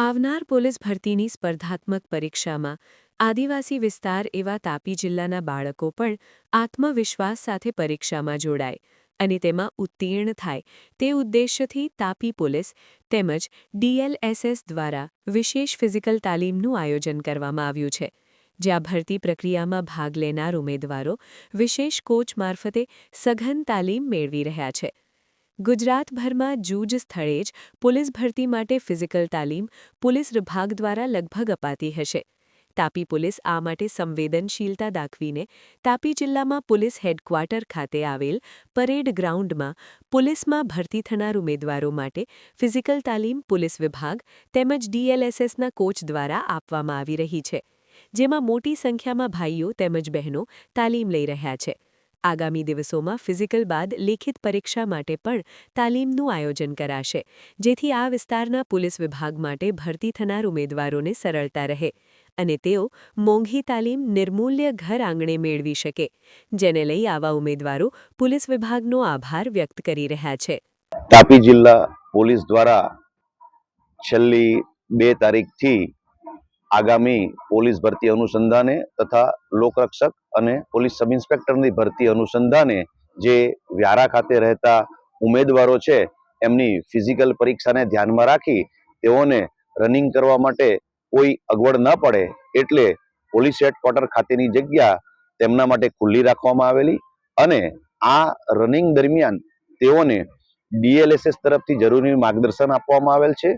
આવનાર પોલીસ ભરતીની સ્પર્ધાત્મક પરીક્ષામાં આદિવાસી વિસ્તાર એવા તાપી જિલ્લાના બાળકો પણ આત્મવિશ્વાસ સાથે પરીક્ષામાં જોડાય અને તેમાં ઉત્તીર્ણ થાય તે ઉદ્દેશ્યથી તાપી પોલીસ તેમજ ડીએલએસએસ દ્વારા વિશેષ ફિઝિકલ તાલીમનું આયોજન કરવામાં આવ્યું છે, જ્યાં ભરતી પ્રક્રિયામાં ભાગ લેનાર ઉમેદવારો વિશેષ કોચ મારફતે સઘન તાલીમ મેળવી રહ્યા છે. ગુજરાતભરમાં જૂજ સ્થળે જ પોલીસ ભરતી માટે ફિઝિકલ તાલીમ પોલીસ વિભાગ દ્વારા લગભગ અપાતી હશે. તાપી પોલીસ આ માટે સંવેદનશીલતા દાખવીને તાપી જિલ્લામાં પોલીસ હેડક્વાર્ટર ખાતે આવેલ પરેડ ગ્રાઉન્ડમાં પોલીસમાં ભરતી થનાર ઉમેદવારો માટે ફિઝિકલ તાલીમ પોલીસ વિભાગ તેમજ ડીએલએસએસના કોચ દ્વારા આપવામાં આવી રહી છે, જેમાં મોટી સંખ્યામાં ભાઈઓ તેમજ બહેનો તાલીમ લઈ રહ્યા છે. આગામી દિવસોમાં ફિઝિકલ બાદ લેખિત પરીક્ષા માટે પણ તાલીમનું આયોજન કરાશે, જેથી આ વિસ્તારના પોલીસ વિભાગ માટે ભરતી થનાર ઉમેદવારોને સરળતા રહે અને તેઓ મોંઘી તાલીમ નિર્મૂલ્ય ઘર આંગણે મેળવી શકે, જેને લઈ આવા ઉમેદવારો પોલીસ વિભાગનો આભાર વ્યક્ત કરી રહ્યા છે. તાપી જિલ્લા પોલીસ દ્વારા છેલ્લી બે તારીખથી આગામી પોલીસ ભરતી અનુસંધાને તથા લોકરક્ષક અને પોલીસ સબ ઇન્સ્પેક્ટરની ભરતી અનુસંધાને જે વ્યારા ખાતે રહેતા ઉમેદવારો છે, એમની ફિઝિકલ પરીક્ષાને ધ્યાનમાં રાખી તેઓને રનિંગ કરવા માટે કોઈ અગવડ ન પડે એટલે પોલીસ હેડક્વાર્ટર ખાતેની જગ્યા તેમના માટે ખુલ્લી રાખવામાં આવેલી અને આ રનિંગ દરમિયાન તેઓને ડીએલએસએસ તરફથી જરૂરી માર્ગદર્શન આપવામાં આવેલ છે.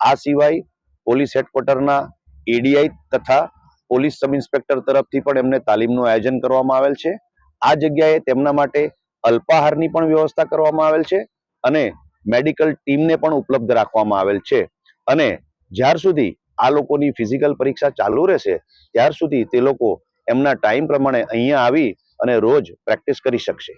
આ સિવાય પોલીસ હેડક્વાર્ટરના એડીઆઈ તથા પોલીસ સબ ઇન્સ્પેક્ટર તરફથી પણ એમને તાલીમનું આયોજન કરવામાં આવેલ છે. આ જગ્યાએ તેમના માટે અલ્પાહારની પણ વ્યવસ્થા કરવામાં આવેલ છે અને મેડિકલ ટીમને પણ ઉપલબ્ધ રાખવામાં આવેલ છે. અને જ્યાર સુધી આ લોકોની ફિઝિકલ પરીક્ષા ચાલુ રહેશે, ત્યાર સુધી તે લોકો એમના ટાઈમ પ્રમાણે અહીંયા આવી અને રોજ પ્રેક્ટિસ કરી શકશે.